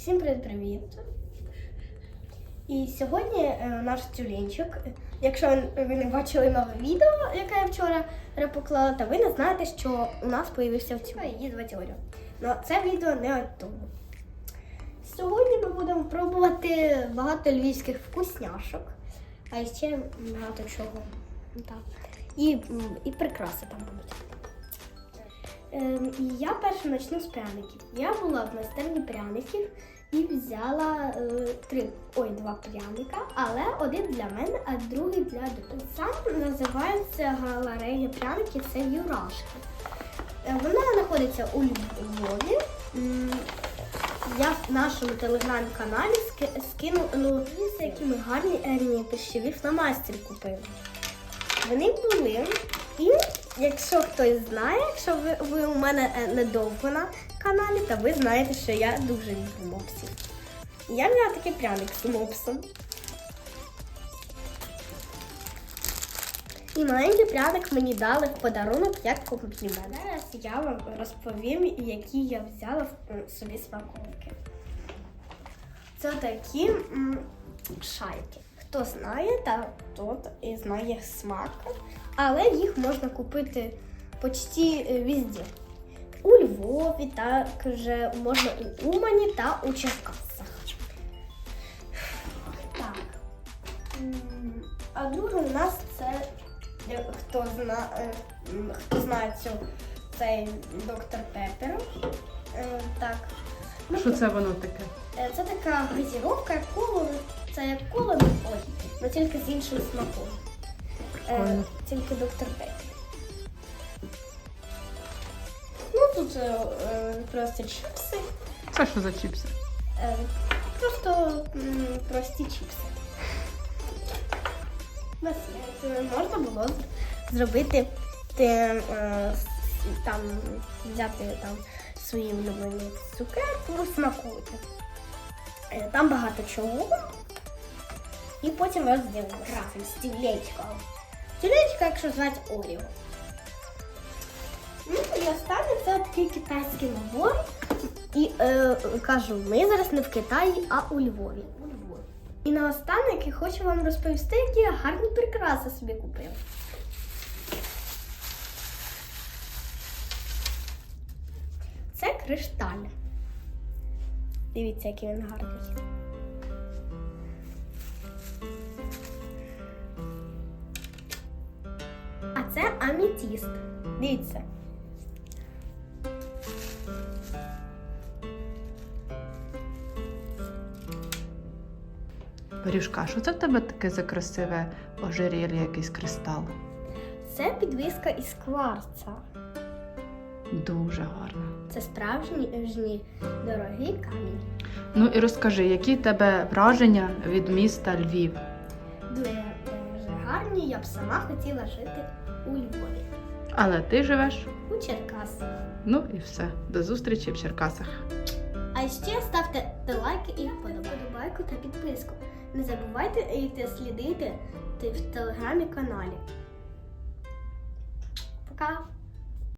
Всім привіт-привіт! І сьогодні е, наш тюленчик. Якщо ви не бачили нове відео, яке я вчора репоклала, то ви не знаєте, що у нас появився в цьому її звати Оля. Ну, це відео не тому. Сьогодні ми будемо пробувати багато львівських вкусняшок, а ще багато чого. Так. І, і прикраси там будуть. Ем, і я перше почну з пряників. Я була в майстерні пряників і взяла е, три, ой, два пряника, але один для мене, а другий для дитини. Сам називається галерея пряників, це Юрашки. Е, Вона знаходиться у Львові. Я в нашому телеграм-каналі ски- скинула, ну, дивіться, які ми гарні ерні пищеві фломастери купили. Вони були. І якщо хтось знає, якщо ви, ви у мене е, недовго на каналі, то ви знаєте, що я дуже люблю мопсів. Я взяла такий пряник з мопсом. І маленький пряник мені дали в подарунок як комплімент. Зараз я вам розповім, які я взяла в- собі смаковки. Це такі шайки. Хто знає, та тот і знає смак. Але їх можна купити почти е, везде. У Львові, також можна у Умані та у Черкасах. Так. А друге у нас це е, хто зна, е, хто знає цю цей доктор Пепер. Так. Ну, Що це воно таке? Це така газіровка, як коло, це як коло, ну, ой, але тільки з іншим смаком. Е, Прикольно. тільки доктор Пепер. Ну тут е, е, просто чіпси. Це що за чіпси? Е, просто м, прості чіпси. Без це можна було зробити те, е, с- там, взяти там свої улюблені цукерки, смакувати. Е, Там багато чого. І потім розділимо разом з тюлечком. Тюлечка, якщо звати Оріо. Ну і останнє це такий китайський набор. І е, кажу, ми зараз не в Китаї, а у Львові. У Львові. І наостанок я хочу вам розповісти, які я гарні прикраси собі купила. Це кришталь. Дивіться, який він гарний. Амітіст. Дивіться. Варюшка, що це в тебе таке за красиве ожерелье, якийсь кристал? Це підвіска із кварца. Дуже гарно. Це справжній жні дорогий камінь. Ну і розкажи, які в тебе враження від міста Львів? Дуже дуже я б сама хотіла жити у Львові, Але ти живеш? у Черкасах. Ну і все. До зустрічі в Черкасах. А ще ставте лайки і вподобайку та підписку. Не забувайте йти слідити в телеграмі каналі. Пока!